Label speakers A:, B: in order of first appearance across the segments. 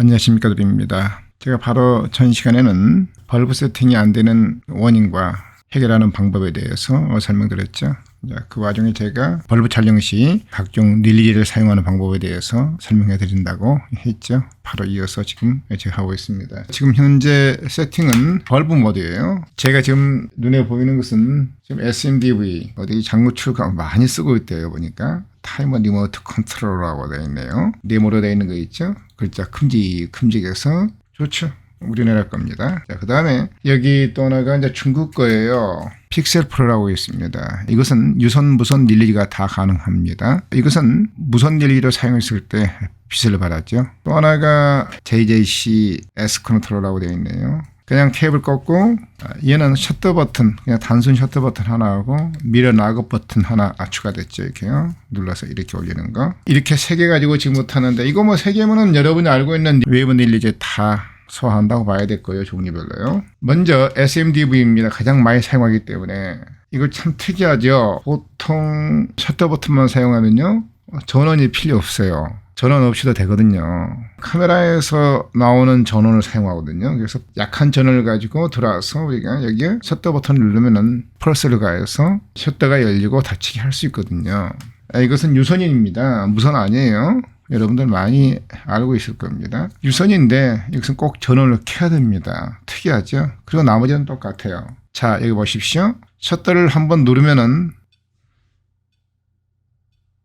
A: 안녕하십니까 드립니다. 제가 바로 전 시간에는 벌브 세팅이 안 되는 원인과 해결하는 방법에 대해서 어, 설명드렸죠. 자, 그 와중에 제가 벌브 촬영 시 각종 릴리를 사용하는 방법에 대해서 설명해 드린다고 했죠. 바로 이어서 지금 제가 하고 있습니다. 지금 현재 세팅은 벌브 모드예요. 제가 지금 눈에 보이는 것은 지금 SMDV 어디 장구 출가 많이 쓰고 있대요 보니까 타이머 리모트 컨트롤러라고 되어 있네요. 네모로 되어 있는 거 있죠? 글자 큼직 큼직해서 좋죠. 우리나라 겁니다. 자, 그 다음에 여기 또 하나가 이제 중국 거예요. 픽셀 프로라고 있습니다. 이것은 유선, 무선 릴리가 다 가능합니다. 이것은 무선 릴리로 사용했을 때 빛을 받았죠. 또 하나가 JJC S 컨트롤라고 되어 있네요. 그냥 케이블 꺾고 아, 얘는 셔터 버튼 그냥 단순 셔터 버튼 하나하고 미러 락업 버튼 하나 아, 추가됐죠 이렇게요. 눌러서 이렇게 올리는 거. 이렇게 세 개 가지고 지금 못하는데 이거 뭐 세 개면은 여러분이 알고 있는 웨이브 릴리즈 다 소화한다고 봐야 될 거예요 종류별로요. 먼저 SMDV입니다. 가장 많이 사용하기 때문에. 이거 참 특이하죠. 보통 셔터 버튼만 사용하면요 전원이 필요 없어요 전원 없이도 되거든요. 카메라에서 나오는 전원을 사용하거든요. 그래서 약한 전원을 가지고 들어와서 우리가 여기에 셔터 버튼을 누르면은 펄스를 가해서 셔터가 열리고 닫히게 할 수 있거든요. 아, 이것은 유선인입니다. 무선 아니에요. 여러분들 많이 알고 있을 겁니다. 유선인데 여기서 꼭 전원을 켜야 됩니다. 특이하죠? 그리고 나머지는 똑같아요. 자, 여기 보십시오. 셔터를 한번 누르면은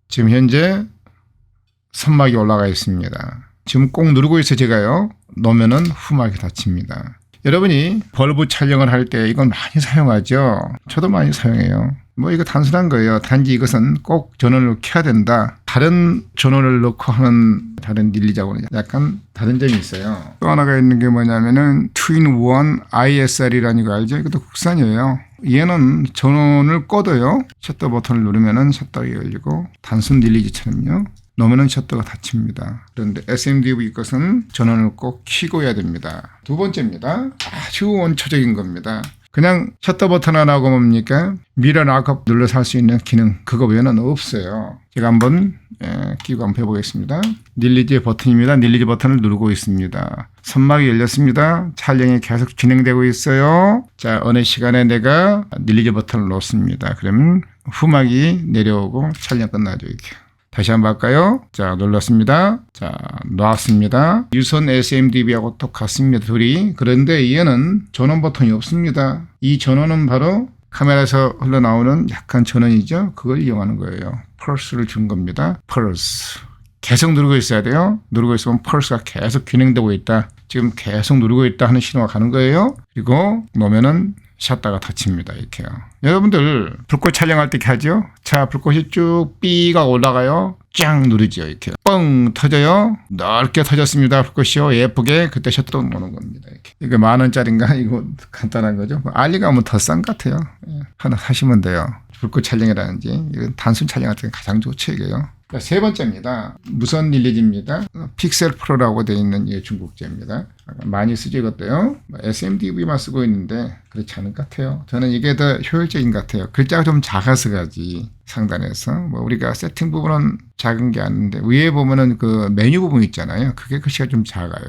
A: 지금 현재 선막이 올라가 있습니다. 지금 꼭 누르고 있어 제가요. 놓으면은 후막이 닫힙니다. 여러분이 벌브 촬영을 할 때 이건 많이 사용하죠. 저도 많이 사용해요. 뭐 이거 단순한 거예요. 단지 이것은 꼭 전원을 켜야 된다. 다른 전원을 넣고 하는 다른 릴리자고는 약간 다른 점이 있어요. 또 하나가 있는 게 뭐냐면은 트윈 원 ISR이라는 거 알죠? 이것도 국산이에요. 얘는 전원을 꺼도요. 셔터 버튼을 누르면은 셔터가 열리고 단순 릴리즈처럼요. 놓으면 셔터가 닫힙니다. 그런데 SMDV 것은 전원을 꼭 켜고 해야 됩니다. 두 번째입니다. 아주 원초적인 겁니다. 그냥 셔터 버튼 하나하고 뭡니까? 미러 락업 눌러서 할 수 있는 기능 그거 외에는 없어요. 제가 한번 예, 끼고 한번 해보겠습니다. 닐리지 버튼입니다. 닐리지 버튼을 누르고 있습니다. 선막이 열렸습니다. 촬영이 계속 진행되고 있어요. 자 어느 시간에 내가 닐리지 버튼을 놓습니다. 그러면 후막이 내려오고 촬영 끝나죠 이렇게. 다시 한번 할까요? 자, 눌렀습니다. 자, 놨습니다. 유선 SMDB하고 똑같습니다. 둘이. 그런데 얘는 전원 버튼이 없습니다. 이 전원은 바로 카메라에서 흘러나오는 약한 전원이죠. 그걸 이용하는 거예요. 펄스를 준 겁니다. 펄스. 계속 누르고 있어야 돼요. 누르고 있으면 펄스가 계속 진행되고 있다. 지금 계속 누르고 있다 하는 신호가 가는 거예요. 그리고 놓으면은 샷다가 닫힙니다. 이렇게요. 여러분들 불꽃 촬영할 때 이렇게 하죠? 자, 불꽃이 쭉 삐가 올라가요. 쫙 누르죠. 이렇게 뻥 터져요. 넓게 터졌습니다. 불꽃이요. 예쁘게 그때 셔터 오는 겁니다. 이렇게. 이거 만 원짜리인가? 이거 간단한 거죠. 뭐 알리가 뭐더싼 것 같아요. 예. 하나 사시면 돼요. 불꽃 촬영이라든지 이건 단순 촬영할 때 가장 좋죠 이게요. 자, 세 번째입니다. 무선 릴리즈입니다. 픽셀 프로라고 되어 있는 이 중국제입니다. 많이 쓰죠 이것도요. 뭐 SMDV만 쓰고 있는데 그렇지 않은 것 같아요. 저는 이게 더 효율적인 것 같아요. 글자가 좀 작아서 가지 상단에서 뭐 우리가 세팅 부분은 작은 게 아닌데 위에 보면은 그 메뉴 부분 있잖아요. 그게 글씨가 좀 작아요.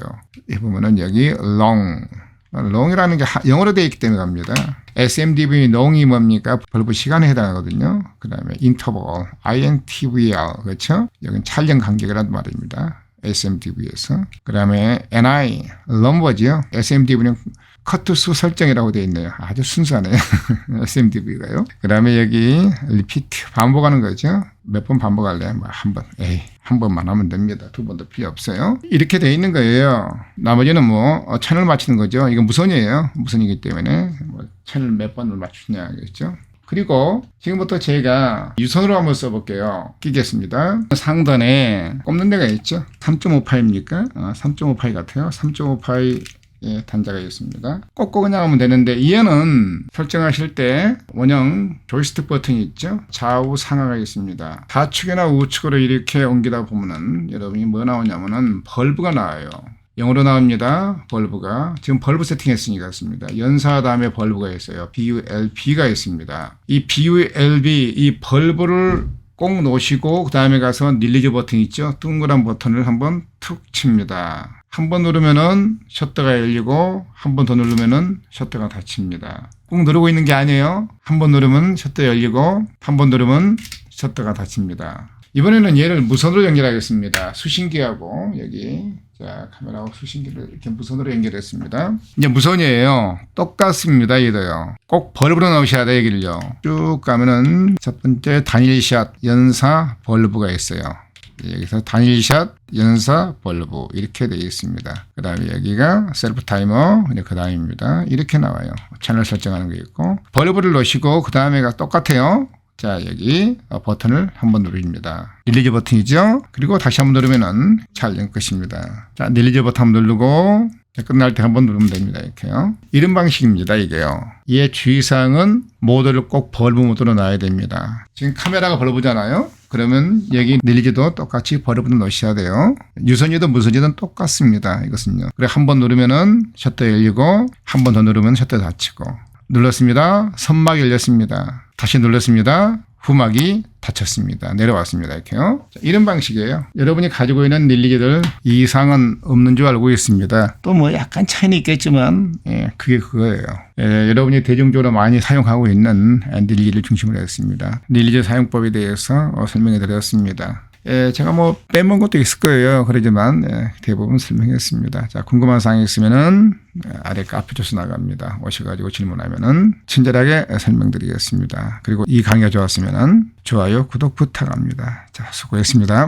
A: 이 보면은 여기 long 롱이라는 게 영어로 되어 있기 때문에 갑니다. SMDV 롱이 뭡니까? 벌브 시간에 해당하거든요. 그 다음에 인터벌, INTVR, 그렇죠? 여기는 촬영 간격이라는 말입니다. SMDV에서. 그 다음에 NI, 넘버지요. SMDV는 커트 수 설정이라고 되어 있네요. 아주 순수하네요. SMDV가요. 그 다음에 여기 리피트, 반복하는 거죠. 몇 번 반복할래? 뭐한 번. 에이, 한 번만 하면 됩니다. 두 번도 필요 없어요. 이렇게 되어 있는 거예요. 나머지는 뭐 어, 채널 맞추는 거죠. 이건 무선이에요. 무선이기 때문에 뭐 채널 몇 번을 맞추냐 겠죠. 그리고 지금부터 제가 유선으로 한번 써볼게요. 끼겠습니다. 상단에 꼽는 데가 있죠. 3.5파입니까? 어, 3.5파이 같아요. 3.5파이 예, 단자가 있습니다. 꽂고 그냥 하면 되는데 얘는 설정하실 때 원형 조이스틱 버튼이 있죠. 좌우 상하가 있습니다. 좌측이나 우측으로 이렇게 옮기다 보면은 여러분이 뭐 나오냐면은 벌브가 나와요. 영어로 나옵니다. 벌브가. 지금 벌브 세팅했으니까 습니다 연사 다음에 벌브가 있어요. BULB가 있습니다. 이 BULB, 이 벌브를 꼭 놓으시고 그 다음에 가서 닐리즈 버튼 있죠. 동그란 버튼을 한번 툭 칩니다. 한 번 누르면은 셔터가 열리고 한 번 더 누르면은 셔터가 닫힙니다. 꾹 누르고 있는 게 아니에요. 한 번 누르면 셔터 열리고 한 번 누르면 셔터가 닫힙니다. 이번에는 얘를 무선으로 연결하겠습니다. 수신기하고 여기 자 카메라하고 수신기를 이렇게 무선으로 연결했습니다. 이제 무선이에요. 똑같습니다. 얘도요. 꼭 벌브로 넣으셔야 돼 여기를요. 쭉 가면은 첫 번째 단일샷 연사 벌브가 있어요. 여기서 단일샷, 연사, 벌브 이렇게 되어 있습니다. 그 다음에 여기가 셀프 타이머, 그 다음입니다. 이렇게 나와요. 채널 설정하는 게 있고 벌브를 넣으시고 그 다음에가 똑같아요. 자 여기 버튼을 한번 누릅니다. 릴리즈 버튼이죠. 그리고 다시 한번 누르면은 촬영 끝입니다. 자 릴리즈 버튼 한번 누르고 끝날 때 한 번 누르면 됩니다. 이렇게요. 이런 방식입니다. 이게요. 이의 주의사항은 모드를 꼭 벌브 모드로 놔야 됩니다. 지금 카메라가 벌브잖아요. 그러면 여기 릴리즈도 똑같이 벌브로 넣으셔야 돼요. 유선이든 무선이든 똑같습니다. 이것은요. 그래 한 번 누르면은 셔터 열리고 한 번 더 누르면 셔터 닫히고 눌렀습니다. 선막이 열렸습니다. 다시 눌렀습니다. 후막이 닫혔습니다. 내려왔습니다. 이렇게요. 자, 이런 방식이에요. 여러분이 가지고 있는 릴리즈들 이상은 없는 줄 알고 있습니다. 또 뭐 약간 차이는 있겠지만 예, 그게 그거예요. 예, 여러분이 대중적으로 많이 사용하고 있는 릴리즈를 중심으로 했습니다. 릴리즈 사용법에 대해서 어, 설명해 드렸습니다. 예, 제가 뭐 빼먹은 것도 있을 거예요. 그러지만 예, 대부분 설명했습니다. 자, 궁금한 사항이 있으면은 예, 아래 카페 주소 나갑니다. 오셔가지고 질문하면은 친절하게 설명드리겠습니다. 그리고 이 강의가 좋았으면은 좋아요, 구독 부탁합니다. 자, 수고했습니다.